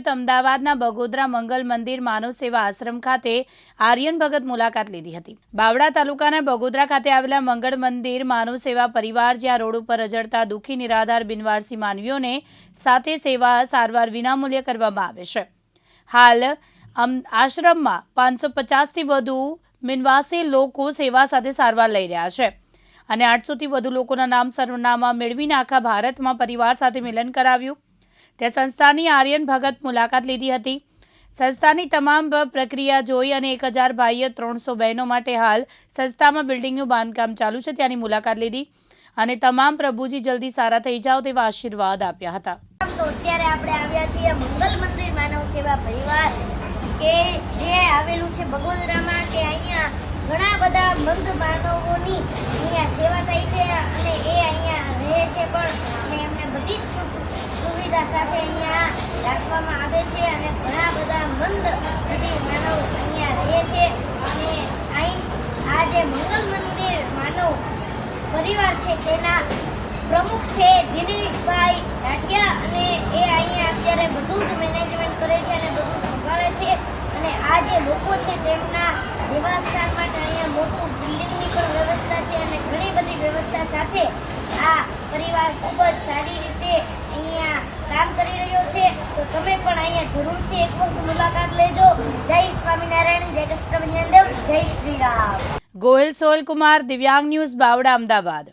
તો અમદાવાદના બગોદરા મંગલ મંદિર માનવ સેવા આશ્રમ ખાતે આર્યન ભગત મુલાકાત લીધી હતી. બાવડા તાલુકાના બગોદરા ખાતે આવેલા મંગળ મંદિર માનવ સેવા પરિવાર જ્યાં રોડ ઉપર રજડતા દુઃખી નિરાધાર બિનવારસી માનવીઓને સાથે સેવા સારવાર વિનામૂલ્યે કરવામાં આવે છે. હાલ આશ્રમમાં પાંચસો પચાસથી વધુ મિનવાસી લોકો સેવા સાથે સારવાર લઈ રહ્યા છે અને આઠસોથી વધુ લોકોના નામ, સરનામા મેળવીને આખા ભારતમાં પરિવાર સાથે મિલન કરાવ્યું. તે સંસ્થાની આર્યન ભગત મુલાકાત લીધી હતી. સંસ્થાની તમામ પ્રક્રિયા જોઈ અને એક હજાર ભાઈઓ ત્રણસો બહેનો માટે હાલ સંસ્થામાં બિલ્ડિંગનું બાંધકામ ચાલુ છે, ત્યાંની મુલાકાત લીધી. અને તમામ પ્રભુજી જલ્દી સારા થઈ જાઓ તેવા આશીર્વાદ આપ્યા હતા. તો અત્યારે આપણે આવ્યા છીએ મંગલ મંદિર માનવ સેવા પરિવાર, કે જે આવેલું છે બગોદરામાં કે અહીંયા ઘણા બધા મંદ માનવોની સાથે અહીંયા રાખવામાં આવે છે અને ઘણા બધા મંદ બધી માનવ અહીંયા રહે છે. અને અહીં આ જે મંગલ મંદિર માનવ પરિવાર છે તેના પ્રમુખ છે દિનેશભાઈ રાઠિયા. અને એ અહીંયા અત્યારે બધું જ મેનેજમેન્ટ કરે છે અને બધું સંભાળે છે. અને આ જે લોકો છે તેમના નિવાસસ્થાન માટે અહીંયા મોટું બિલ્ડિંગની પણ વ્યવસ્થા છે અને ઘણી બધી વ્યવસ્થા સાથે આ પરિવાર ખૂબ જ સારી રીતે અહીંયા કામ કરી રહ્યો છે તો તમે પણ અહીંયા જરૂરથી એક વખત મુલાકાત લેજો. જય સ્વામિનારાયણ, જય કૃષ્ણ દેવ, જય શ્રી રામ. ગોહિલ સોહલ કુમાર દિવ્યાંગ ન્યૂઝ બાવડા, અમદાવાદ.